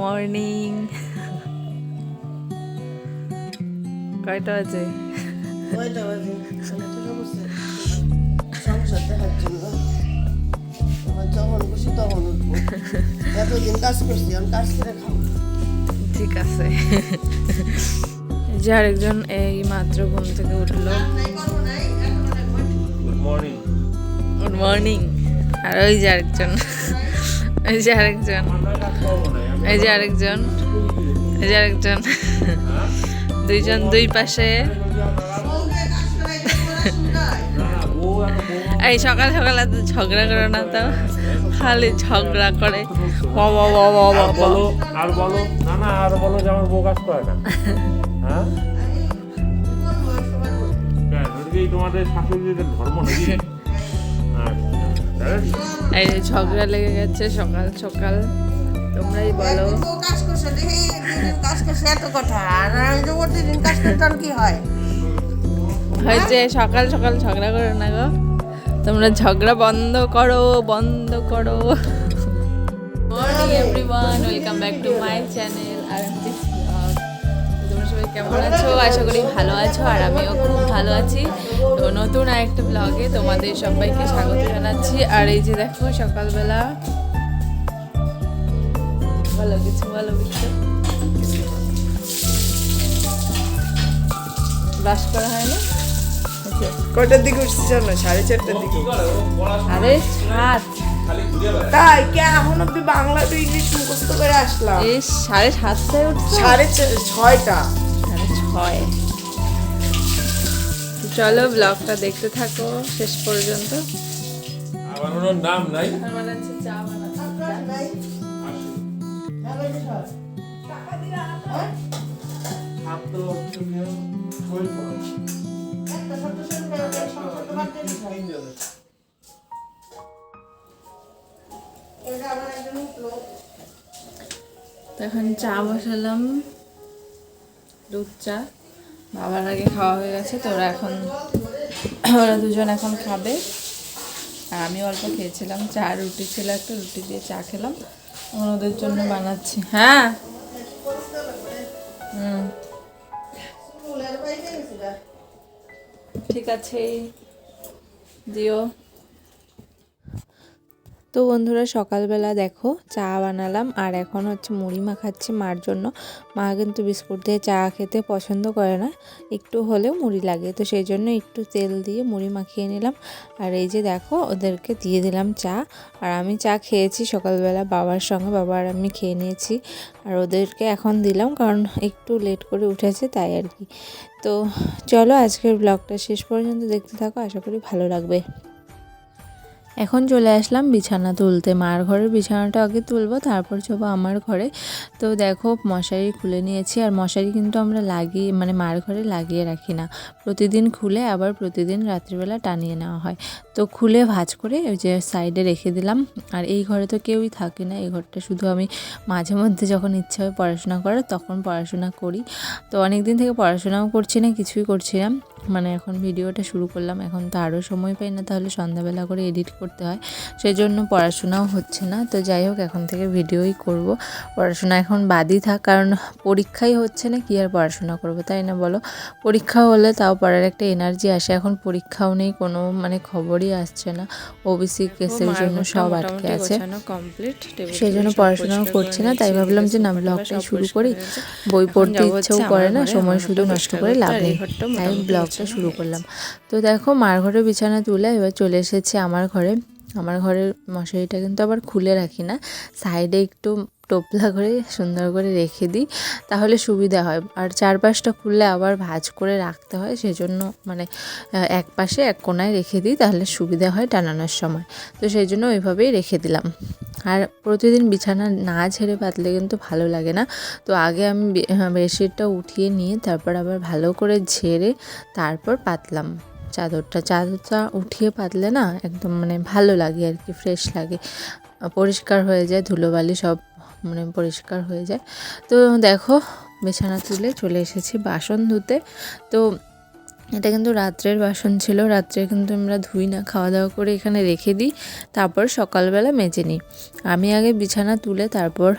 Morning কয়টা বাজে? ঠিক আছে। যে আরেকজন এই মাত্র ঘুম থেকে উঠল। গুড মর্নিং গুড মর্নিং আর ওই যে আরেকজন। ওই যে আরেকজন। এই যে আরেকজন। এই যে আরেকজন। দুইজন দুই পাশে। এই সকাল সকাল এত ঝগড়া করে না তো। খালি ঝগড়া করে। বলো আর বলো না না আর বলো যে আমার বউ কাজ করে না। হ্যাঁ? কি তোমাদের শাশুড়িদের ধর্ম নাকি? এই ঝগড়া লেগে গেছে সকাল সকাল। তোমরাই বলো। কাজ করছে কাজ করছে এত কথা। আর আমি যে প্রতিদিন কাজ করতাম কি হয়? হয়েছে সকাল সকাল ঝগড়া করো না গো। তোমরা ঝগড়া বন্ধ করো বন্ধ করো। Morning everyone welcome back to my channel কেমন আছো? আশা করি ভালো আছো আর আমিও খুব ভালো আছি। তো নতুন আরেকটা ব্লগে তোমাদের সবাইকে স্বাগত জানাচ্ছি। আর এই যে দেখো সকালবেলা ভালো কিছু ভালো কিছু। ব্রাশ করা হয় না কয়টার দিকে উঠছি জানো? সাড়ে চারটার দিকে। আরে সাত তাই কে? এখন অব্দি বাংলা টু ইংলিশ মুখস্থ করে আসলাম। এই সাড়ে সাতটায় উঠছো? সাড়ে ছয়টা। তো চলো ব্লগটা দেখতে থাকো শেষ পর্যন্ত। ওনার নাম নাই। তো এখন চা বসালাম। দুধ, চা। বাবার আগে খাওয়া হয়ে গেছে, তো ওরা এখন ওরা দুজন এখন খাবে। আর আমি অল্প খেয়েছিলাম, চা, রুটি ছিল একটা, রুটি দিয়ে চা খেলাম। ওদের জন্য বানাচ্ছি। হ্যাঁ। হুম। ঠিক আছে। দিও। তো বন্ধুরা সকালবেলা দেখো চা বানালাম, আর এখন হচ্ছে মুড়ি মাখাচ্ছি মার জন্য। মা কিন্তু বিস্কুট দিয়ে চা খেতে পছন্দ করে না, একটু হলেও মুড়ি লাগে। তো সেই জন্য একটু তেল দিয়ে মুড়ি মাখিয়ে নিলাম। আর এই যে দেখো ওদেরকে দিয়ে দিলাম চা, আর আমি চা খেয়েছি সকালবেলা বাবার সঙ্গে বাবার আমি খেয়ে নিয়েছি। আর ওদেরকে এখন দিলাম, কারণ একটু লেট করে উঠেছে তাই আর কি। তো চলো আজকের ব্লগটা শেষ পর্যন্ত দেখতে থাকো, আশা করি ভালো লাগবে। এখন চলে আসলাম বিছানা তুলতে। মার ঘরের বিছানাটা আগে তুলবো, তারপর যাব আমার ঘরে। তো দেখো, মশারি খুলে নিয়েছি, আর মশারি কিন্তু আমরা লাগিয়ে মানে মার ঘরে লাগিয়ে রাখি না। প্রতিদিন খুলে, আবার প্রতিদিন রাত্রিবেলা টানিয়ে নেওয়া হয়। তো খুলে ভাঁজ করে ওই যে সাইডে রেখে দিলাম। আর এই ঘরে তো কেউই থাকে না, এই ঘরটা শুধু আমি মাঝে মধ্যে যখন ইচ্ছা হয় পড়াশোনা করার, তখন পড়াশোনা করি। তো অনেক দিন থেকে পড়াশোনাও করছি না, কিছুই করছি না। মানে এখন ভিডিওটা শুরু করলাম এখন তো আরও সময় পাই না তাহলে সন্ধ্যাবেলা করে এডিট করতে হয়। সেই জন্য পড়াশোনাও হচ্ছে না তো যাই হোক এখন থেকে ভিডিওই করব। পড়াশোনা এখন বাদই থাক কারণ পরীক্ষাই হচ্ছে না কি আর পড়াশোনা করব তাই না বলো? পরীক্ষা হলে তাও পড়ার একটা এনার্জি আসে এখন পরীক্ষাও নেই কোনো মানে খবরই আসছে না। ওবিসি কেসের জন্য সব আটকে আছে। সেই জন্য পড়াশোনাও করছি না তাই ভাবলাম যে না ব্লগটাই শুরু করি। বই পড়তে ইচ্ছেও করে না সময় শুধু নষ্ট করে লাভ নেই। তাই ব্লগটা শুরু করলাম। তো দেখো, মার ঘরে বিছানা তুলে এবার চলে এসেছি আমার ঘরে। আমার ঘরের মশারিটা কিন্তু আবার খুলে রাখি না। সাইডে একটু টোপলা করে সুন্দর করে রেখে দিই, তাহলে সুবিধা হয়। আর চারপাশটা খুললে আবার ভাঁজ করে রাখতে হয়, সেজন্য মানে এক পাশে এক কোনায় রেখে দিই, তাহলে সুবিধা হয় টানানোর সময়। তো সেই জন্য ওইভাবেই রেখে দিলাম। আর প্রতিদিন বিছানা না ঝেড়ে পাতলে কিন্তু ভালো লাগে না। তো আগে আমি হ্যাঁ, বেডশিটটা উঠিয়ে নিয়ে তারপর আবার ভালো করে ঝেড়ে তারপর পাতলাম। চাদরটা চাদরটা উঠিয়ে পাতলে না একদম মানে ভালো লাগে আর কি ফ্রেশ লাগে। পরিষ্কার হয়ে যায় ধুলোবালি সব মানে পরিষ্কার হয়ে যায়। তো দেখো বিছানা তুলে চলে এসেছি বাসন ধুতে। তো এটা কিন্তু রাত্রের বাসন ছিল, রাত্রে কিন্তু আমরা ধুই না খাওয়া দাওয়া করে এখানে রেখে দিই, তারপর সকালবেলা মেজে নিই। আমি আগে বিছানা তুলে তারপর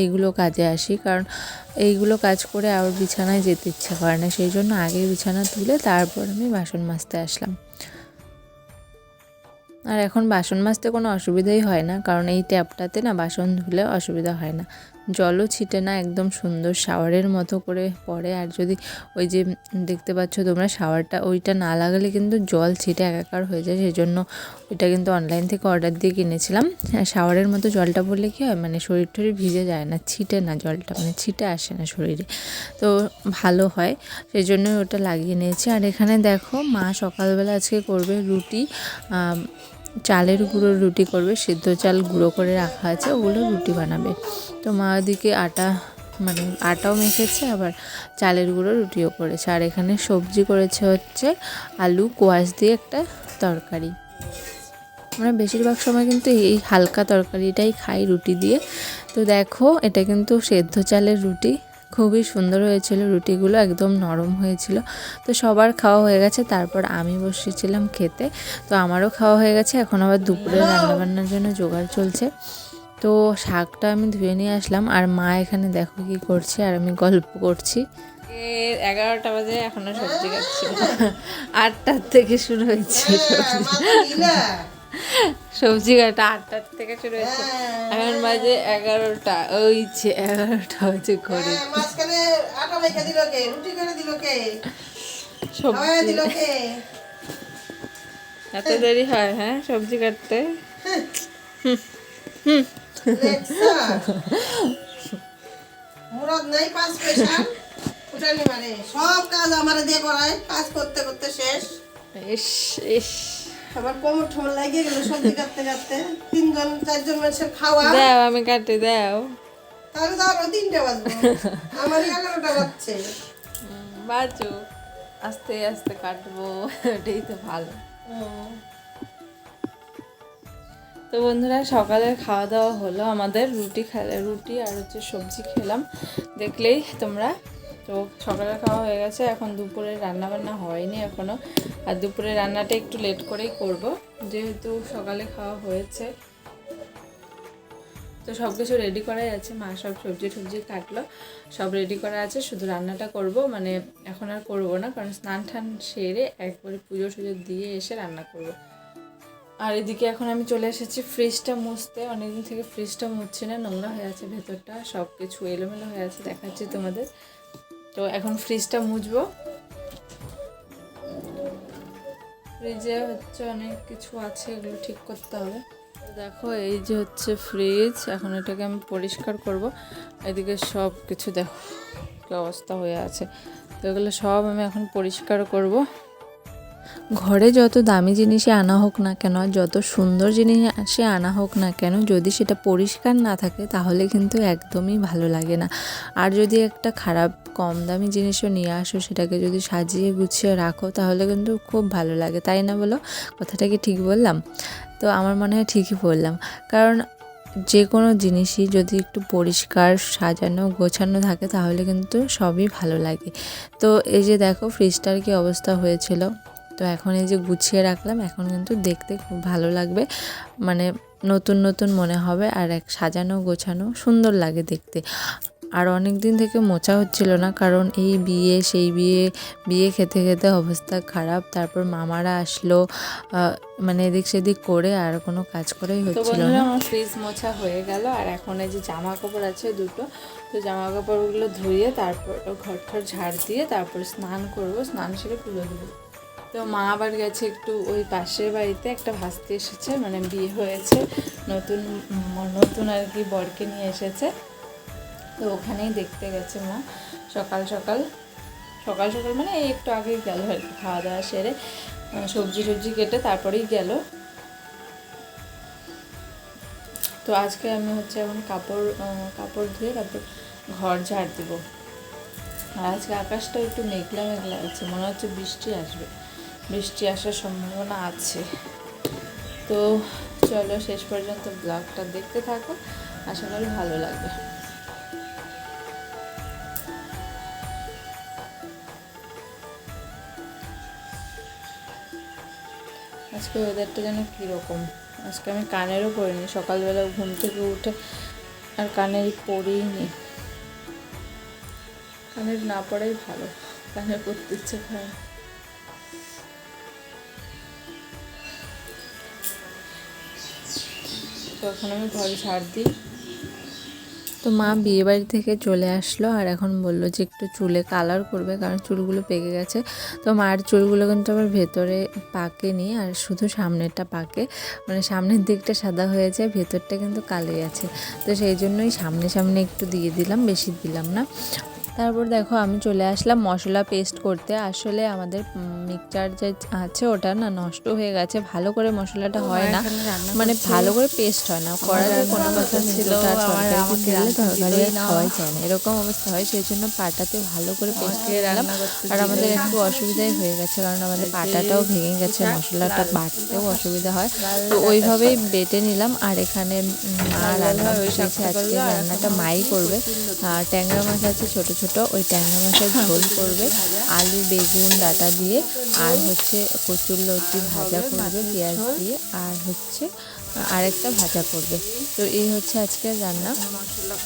এইগুলো কাজে আসি, কারণ এইগুলো কাজ করে আবার বিছানায় যেতে ইচ্ছে করে না, সেই জন্য আগে বিছানা তুলে তারপর আমি বাসন মাজতে আসলাম। আর এখন বাসন মাজতে কোনো অসুবিধাই হয় না, কারণ এই ট্যাপটাতে না বাসন ধুলে অসুবিধা হয় না। জলও ছিটে না একদম সুন্দর শাওয়ারের মতো করে পড়ে। আর যদি ওই যে দেখতে পাচ্ছ তোমরা শাওয়ারটা ওইটা না লাগালে কিন্তু জল ছিটে একাকার হয়ে যায়। সেই জন্য ওইটা কিন্তু অনলাইন থেকে অর্ডার দিয়ে কিনেছিলাম। হ্যাঁ, শাওয়ারের মতো জলটা পড়লে কী হয়? মানে শরীর টরীর ভিজে যায় না ছিটে না জলটা মানে ছিটে আসে না শরীরে। তো ভালো হয় সেই জন্য ওটা লাগিয়ে নিয়েছি। আর এখানে দেখো মা সকালবেলা আজকে করবে রুটি চালের গুঁড়োর রুটি করবে, সিদ্ধ চাল গুঁড়ো করে রাখা আছে, ওগুলো রুটি বানাবে। তো মা ওদিকে আটা মানে আটাও মেখেছে, আবার চালের গুঁড়ো রুটিও করেছে। আর এখানে সবজি করেছে হচ্ছে আলু কোয়াশ দিয়ে একটা তরকারি। আমরা বেশিরভাগ সময় কিন্তু এই হালকা তরকারিটাই খাই রুটি দিয়ে। তো দেখো, এটা কিন্তু সেদ্ধ চালের রুটি। খুবই সুন্দর হয়েছিল রুটিগুলো একদম নরম হয়েছিল তো সবার খাওয়া হয়ে গেছে তারপর আমি বসেছিলাম খেতে তো আমারও খাওয়া হয়ে গেছে এখন আবার দুপুরে রান্নাবান্নার জন্য জোগাড় চলছে তো শাকটা আমি ধুয়ে নিয়ে আসলাম আর মা এখানে দেখো কি করছে আর আমি গল্প করছি এগারোটা বাজে এখনও সবজি কাটছি আটটার থেকে শুরু হয়েছে সবজি কাটা আটটার থেকে শুরু হয়েছে। এখন বাজে এগারোটা। ওই যে এগারোটা হয়েছে কে? সবজি। এত দেরি হয় হ্যাঁ সবজি কাটতে? দেখছা? নাই পাঁচ পয়সা। উঠানি মারে। সব কাজ আমার দিয়ে করায় কাজ করতে করতে শেষ। ইস ইস। আবার কোমর ঠোমর লাগিয়ে গেল সবজি কাটতে কাটতে। তিনজন চারজন মানুষের খাওয়া। দাও আমি কাটি দাও। তাহলে তো আরও তিনটে বাজবে। আমার এগারোটা বাজছে। বাজু। আস্তে আস্তে কাটবো। এটাই তো ভালো। তো বন্ধুরা সকালের খাওয়া দাওয়া হলো আমাদের। রুটি খেলে রুটি আর হচ্ছে সবজি খেলাম। দেখলেই তোমরা তো সকালে খাওয়া হয়ে গেছে, এখন দুপুরে রান্না বান্না হয়নি এখনও আর দুপুরে রান্নাটা একটু লেট করেই করব, যেহেতু সকালে খাওয়া হয়েছে। তো সব কিছু রেডি করাই আছে, মা সব সবজি টবজি কাটলো, সব রেডি করা আছে, শুধু রান্নাটা করব মানে এখন আর করব না, কারণ স্নান টান সেরে একবারে পুজো টুজো দিয়ে এসে রান্না করব। আর এদিকে এখন আমি চলে এসেছি ফ্রিজটা মুছতে, অনেকদিন থেকে ফ্রিজটা মুছছি না, নোংরা হয়ে আছে ভেতরটা সব কিছু এলোমেলো হয়ে আছে, দেখাচ্ছি তোমাদের। তো এখন ফ্রিজটা মুছবো। ফ্রিজে হচ্ছে অনেক কিছু আছে, এগুলো ঠিক করতে হবে। দেখো, এই যে হচ্ছে ফ্রিজ, এখন এটাকে আমি পরিষ্কার করব। এদিকে সব কিছু দেখো অবস্থা হয়ে আছে। তো এগুলো সব আমি এখন পরিষ্কার করব। ঘরে যত দামি জিনিসই আনা হোক না কেন, যত সুন্দর জিনিসে আনা হোক না কেন, যদি সেটা পরিষ্কার না থাকে তাহলে কিন্তু একদমই ভালো লাগে না। আর যদি একটা খারাপ কম দামি জিনিসও নিয়ে আসো, সেটাকে যদি সাজিয়ে গুছিয়ে রাখো, তাহলে কিন্তু খুব ভালো লাগে। তাই না বলো? কথাটা কি ঠিক বললাম? তো আমার মনে হয় ঠিকই বললাম। কারণ যে কোনো জিনিসই যদি একটু পরিষ্কার সাজানো, গোছানো থাকে, তাহলে কিন্তু সবই ভালো লাগে। তো এই যে দেখো ফ্রিজটার কি অবস্থা হয়েছিল? তো এখন এই যে গুছিয়ে রাখলাম এখন কিন্তু দেখতে খুব ভালো লাগবে। মানে নতুন নতুন মনে হবে আর এক সাজানো গোছানো সুন্দর লাগে দেখতে। আর অনেক দিন থেকে মোচা হচ্ছিল না কারণ এই বিয়ে সেই বিয়ে বিয়ে খেতে খেতে অবস্থা খারাপ। তারপর মামারা আসলো মানে এদিক সেদিক করে আর কোনো কাজ করেই হচ্ছিল না। আমার ফ্রিজ মোছা হয়ে গেল আর এখন এই যে জামা কাপড় আছে দুটো তো জামা কাপড়গুলো ধুয়ে তারপর ঘর ঝাড় দিয়ে তারপর স্নান করব স্নান সেরে পুজো দেবো। তো মা আবার গেছে একটু ওই পাশের বাড়িতে, একটা ভাসতে এসেছে মানে বিয়ে হয়েছে, নতুন নতুন আর কি বরকে নিয়ে এসেছে। তো ওখানেই দেখতে গেছে মা, সকাল সকাল। সকাল সকাল মানে এই একটু আগেই গেল আর কি, খাওয়া দাওয়া সেরে সবজি টবজি কেটে তারপরেই গেল। তো আজকে আমি হচ্ছে এখন কাপড় কাপড় ধুয়ে তারপর ঘর ঝাড় দিব। আর আজকে আকাশটা একটু মেঘলা মেঘলা আছে মনে হচ্ছে বৃষ্টি আসবে। বৃষ্টি আসার সম্ভাবনা আছে। তো চলো শেষ পর্যন্ত ব্লগটা দেখতে থাকো। আশা করি ভালো লাগবে। আজকে ওয়েদারটা যেন কীরকম? আজকে আমি কানেরও পরিনি সকালবেলা ঘুম থেকে উঠে আর কানের পরিনি কানের না পড়াই ভালো। কানের পরতে ইচ্ছে করে না। তো এখন আমি ঘরে ছাড় দিই। তো মা বিয়ে বাড়ি থেকে চলে আসলো আর এখন বলল যে একটু চুলে কালার করবে কারণ চুলগুলো পেকে গেছে। তো মার চুলগুলো কিন্তু আবার ভেতরে পাকেনি আর শুধু সামনেরটা পাকে। মানে সামনের দিকটা সাদা হয়েছে, ভেতরটা কিন্তু কালো আছে। তো সেই জন্যই সামনে সামনে একটু দিয়ে দিলাম, বেশি দিলাম না। তারপর দেখো আমি চলে আসলাম মশলা পেস্ট করতে। আসলে আমাদের মিক্সচার যে আছে ওটা না নষ্ট হয়ে গেছে ভালো করে মশলাটা হয় না। মানে ভালো করে পেস্ট হয় না কড়াতে কোনো কথা ছিল তরকারি দিলে তরকারি খাওয়াই যায় না। এরকম অবস্থা হয় সেই জন্য পাটাতে ভালো করে পেস্ট করে দিলাম আর আমাদের একটু অসুবিধাই হয়ে গেছে কারণ আমাদের পাটাটাও ভেঙে গেছে মশলাটা বাটতেও অসুবিধা হয়। তো ওইভাবেই বেটে নিলাম। আর এখানে মা রান্না আজকে রান্নাটা মাই করবে। আর ট্যাংরা মাছ আছে ছোট ছোট, ওই ট্যাংরা মাছের ঝোল করবে। আলু, বেগুন, ডাটা দিয়ে, আর হচ্ছে কচুর লতি ভাজা করবে, পেঁয়াজ দিয়ে, আর হচ্ছে আরেকটা ভাজা করবে। তো এই হচ্ছে আজকের রান্না।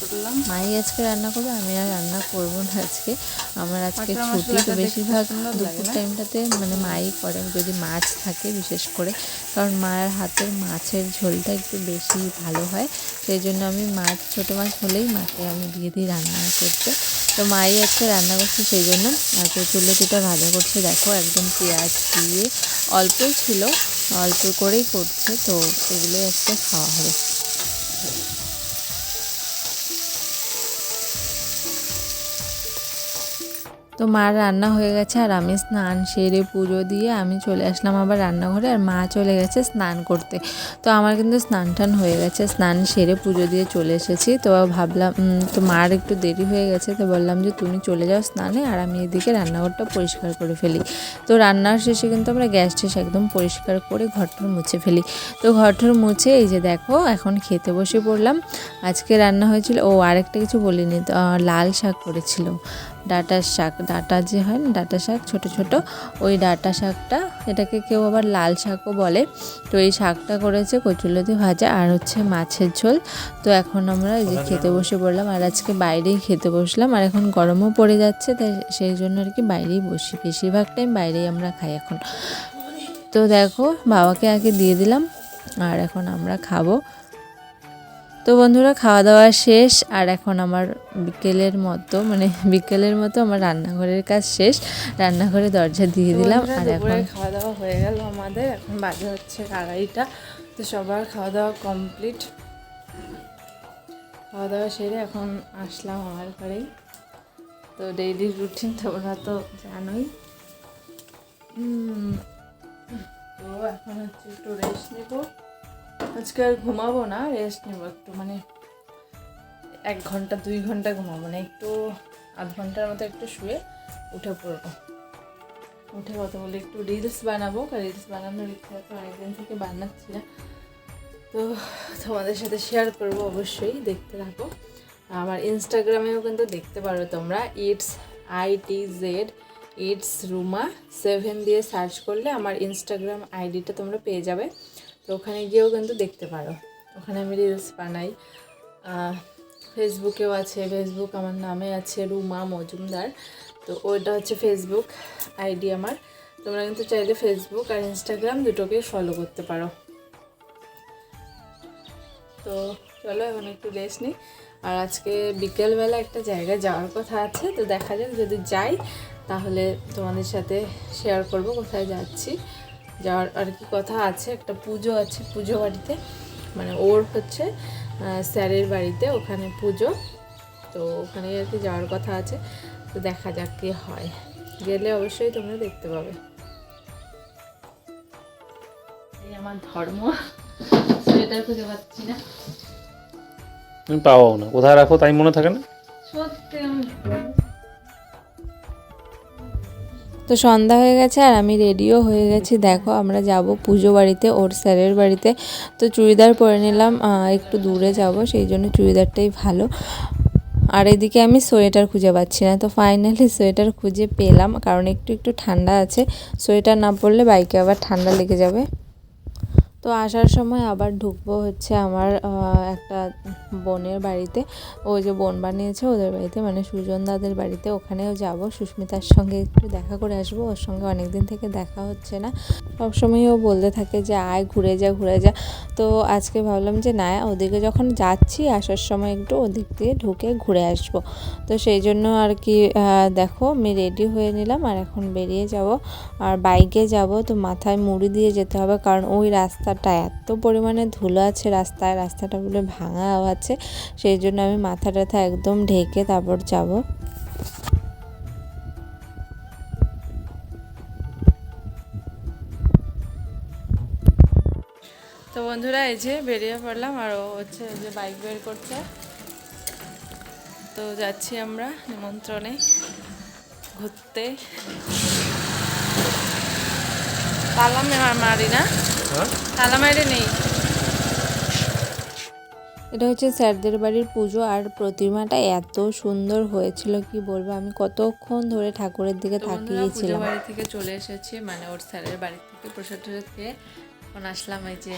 করলাম মাই আজকে রান্না করবে আমি আর রান্না করব না আজকে। আমার আজকে ছুটি তো বেশিরভাগ দুপুর টাইমটাতে মানে মাই করে যদি মাছ থাকে বিশেষ করে। কারণ মায়ের হাতের মাছের ঝোলটা একটু বেশি ভালো হয়। সেই জন্য আমি মাছ ছোটো মাছ হলেই মাকে আমি দিয়ে দিই রান্না করতে। তো মাই আজকে রান্না করছে সেই জন্য। আর কচুরলতিটা ভাজা করছে। দেখো একদম পেঁয়াজ দিয়ে। অল্পই ছিল। অল্প করেই করছে তো এগুলোই আজকে খাওয়া হবে। তো মার রান্না হয়ে গেছে আর আমি স্নান সেরে পুজো দিয়ে আমি চলে আসলাম আবার রান্নাঘরে আর মা চলে গেছে স্নান করতে। তো আমার কিন্তু স্নান টান হয়ে গেছে স্নান সেরে পুজো দিয়ে চলে এসেছি। তো ভাবলাম তো মার একটু দেরি হয়ে গেছে তো বললাম যে তুমি চলে যাও স্নানে আর আমি এদিকে রান্নাঘরটা পরিষ্কার করে ফেলি। তো রান্নার শেষে কিন্তু আমরা গ্যাস টেস একদম পরিষ্কার করে ঘরটর মুছে ফেলি। তো ঘরটর মুছে এই যে দেখো এখন খেতে বসে পড়লাম। আজকে রান্না হয়েছিল ও আরেকটা কিছু বলিনি তো, লাল শাক করেছিল। ডাটার শাক ডাটা যে হয় না ডাটা শাক ছোট ছোট ওই ডাটা শাকটা এটাকে কেউ আবার লাল শাকও বলে। তো এই শাকটা করেছে কচুলতি ভাজা আর হচ্ছে মাছের ঝোল। তো এখন আমরা এই যে খেতে বসে পড়লাম আর আজকে বাইরেই খেতে বসলাম। আর এখন গরমও পড়ে যাচ্ছে তাই সেই জন্য আর কি বাইরেই বসি। বেশিরভাগ টাইম বাইরেই আমরা খাই এখন। তো দেখো বাবাকে আগে দিয়ে দিলাম আর এখন আমরা খাব। তো বন্ধুরা খাওয়া দাওয়া শেষ আর এখন আমার বিকেলের মতো মানে বিকেলের মতো আমার রান্নাঘরের কাজ শেষ। রান্নাঘরে দরজা দিয়ে দিলাম আর এখন খাওয়া দাওয়া হয়ে গেল আমাদের। এখন বাজে হচ্ছে আড়াইটা। তো সবার খাওয়া দাওয়া কমপ্লিট। খাওয়া দাওয়া সেরে এখন আসলাম আমার ঘরেই। তো ডেইলি রুটিন তোমরা তো জানোই। তো এখন হচ্ছে একটু রেস্ট নেব। আজকে আর ঘুমাবো না রেস্ট নেব একটু মানে এক ঘণ্টা, দুই ঘণ্টা ঘুমাবো না, একটু আধ ঘণ্টার মতো একটু শুয়ে উঠে পড়ব। উঠে কথা বলে একটু রিলস বানাবো রিলস বানানোর ইচ্ছা আছে অনেকদিন থেকে বানাচ্ছি না। তো তোমাদের সাথে শেয়ার করব অবশ্যই, দেখতে থাকো। আমার ইনস্টাগ্রামেও কিন্তু দেখতে পারো তোমরা it's I T Z it's Ruma seven দিয়ে সার্চ করলে আমার ইনস্টাগ্রাম আইডিটা তোমরা পেয়ে যাবে। তো ওখানে গিয়েও কিন্তু দেখতে পারো। ওখানে আমি রিলস বানাই। ফেসবুকেও আছে ফেসবুক আমার নামে আছে রুমা মজুমদার। তো ওইটা হচ্ছে ফেসবুক আইডি আমার। তোমরা কিন্তু চাইলে ফেসবুক আর ইনস্টাগ্রাম দুটোকে ফলো করতে পারো। তো চলো এখন একটু রেস্ট নিই। আর আজকে বিকেলবেলা একটা জায়গায় যাওয়ার কথা আছে। তো দেখা যাক যদি যাই, তাহলে তোমাদের সাথে শেয়ার করব, কোথায় যাচ্ছি। যাওয়ার আর কি কথা আছে একটা পুজো আছে পুজো বাড়িতে। মানে ওর হচ্ছে স্যারের বাড়িতে ওখানে পুজো। তো ওখানে আর কি যাওয়ার কথা আছে তো দেখা যাক কি হয়। গেলে অবশ্যই তোমরা দেখতে পাবে। এই আমার ধর্ম সোয়েটার খুঁজে পাচ্ছি না। তুমি পাও না। কোথায় রাখো তাই মনে থাকে না? সত্যি আমি তো সন্ধ্যা হয়ে গেছে আর আমি রেডিও হয়ে গেছি। দেখো, আমরা যাব পুজো বাড়িতে, ওর স্যারের বাড়িতে। তো চুড়িদার পরে নিলাম একটু দূরে যাব, সেই জন্য চুড়িদারটাই ভালো। আর এদিকে আমি সোয়েটার খুঁজে পাচ্ছি না। তো ফাইনালি সোয়েটার খুঁজে পেলাম, কারণ একটু একটু ঠান্ডা আছে। সোয়েটার না পরলে বাইকে আবার ঠান্ডা লেগে যাবে। তো আসার সময় আবার ঢুকবো হচ্ছে আমার একটা বোনের বাড়িতে। ওই যে বোন বানিয়েছে ওদের বাড়িতে মানে সুজন দাদের বাড়িতে। ওখানেও যাব, সুস্মিতার সঙ্গে একটু দেখা করে আসব। ওর সঙ্গে অনেক দিন থেকে দেখা হচ্ছে না। সবসময় ও বলতে থাকে যে, আয়, ঘুরে যা ঘুরে যা। তো আজকে ভাবলাম যে, না, ওদিকে যখন যাচ্ছি, আসার সময় একটু ওদিক দিয়ে ঢুকে ঘুরে আসব। তো সেই জন্য আর কি দেখো, আমি রেডি হয়ে নিলাম আর এখন বেরিয়ে যাব। আর বাইকে যাব, তো মাথায় মুড়ি দিয়ে যেতে হবে। কারণ ওই রাস্তাটা এত পরিমাণে ধুলো আছে, রাস্তায় রাস্তাটা বলে ভাঙাও আছে, সেই জন্য আমি মাথা টাথা একদম ঢেকে তারপর যাব। তো বন্ধুরা, এই যে বেরিয়ে পড়লাম আর ও হচ্ছে যে বাইক বের করছে। তো যাচ্ছি আমরা নিমন্ত্রণে ঘুরতে। তালা মা- মারি না? হ্যাঁ? তালা মারি নেই। এটা হচ্ছে স্যারদের বাড়ির পুজো আর প্রতিমাটা এত সুন্দর হয়েছিল কি বলব? আমি কতক্ষণ ধরে ঠাকুরের দিকে তাকিয়েছিলাম। বাড়ি থেকে চলে এসেছি মানে ওর স্যারের বাড়ি থেকে প্রসাদ টসাদ খেয়ে। এখন আসলাম এই যে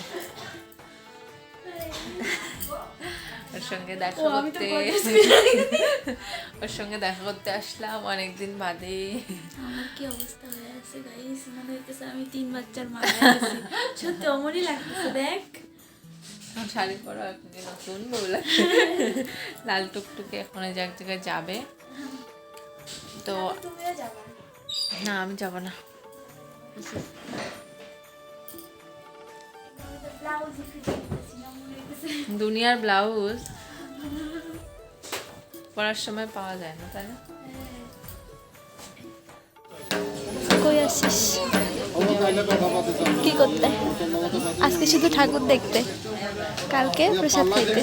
ওর সঙ্গে দেখা করতে ওর সঙ্গে দেখা করতে আসলাম অনেকদিন বাদে। আমার কি অবস্থা হয়ে আছে গাইস মনে হইতেছে আমি তিন বাচ্চার মা সত্যি অমরই লাগতেছে দেখ। শাড়ি পরা এখন নতুন বউ লাগে। লাল টুকটুকে এখন যে এক জায়গায় যাবে। তো না আমি যাব না। ব্লাউজ ফিরতেছি না মনে হইতেছে দুনিয়ার ব্লাউজ পরার সময় পাওয়া যায় না তাই না? কই আসিস? কি করতে? আজকে শুধু ঠাকুর দেখতে। কালকে প্রসাদ খাইতে।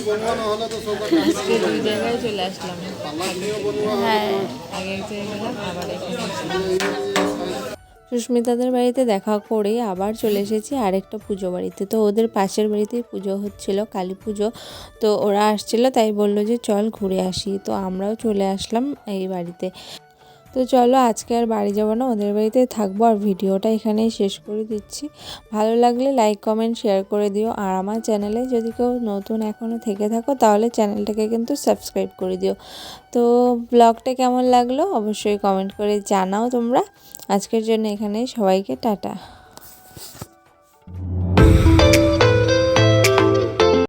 আজকে দুই জায়গায় চলে আসলাম। হ্যাঁ। আগে এক জায়গায় গেলাম আবার এখানে আসলাম। সুস্মিতাদের বাড়িতে দেখা করে আবার চলে এসেছি আরেকটা পুজো বাড়িতে। তো ওদের পাশের বাড়িতেই পুজো হচ্ছিল, কালী পুজো। তো ওরা আসছিল, তাই বলল যে চল ঘুরে আসি। তো আমরাও চলে আসলাম এই বাড়িতে। তো চলো আজকে আর বাড়ি যাব না, ওদের বাড়িতে থাকব আর ভিডিওটা এখানেই শেষ করে দিচ্ছি। ভালো লাগলে লাইক কমেন্ট শেয়ার করে দিও। আর আমার চ্যানেলে যদি কেউ নতুন এখনও থেকে থাকো, তাহলে চ্যানেলটাকে কিন্তু সাবস্ক্রাইব করে দিও। তো ব্লগটা কেমন লাগল অবশ্যই কমেন্ট করে জানাও তোমরা। আজকের জন্য এখানে সবাইকে টাটা।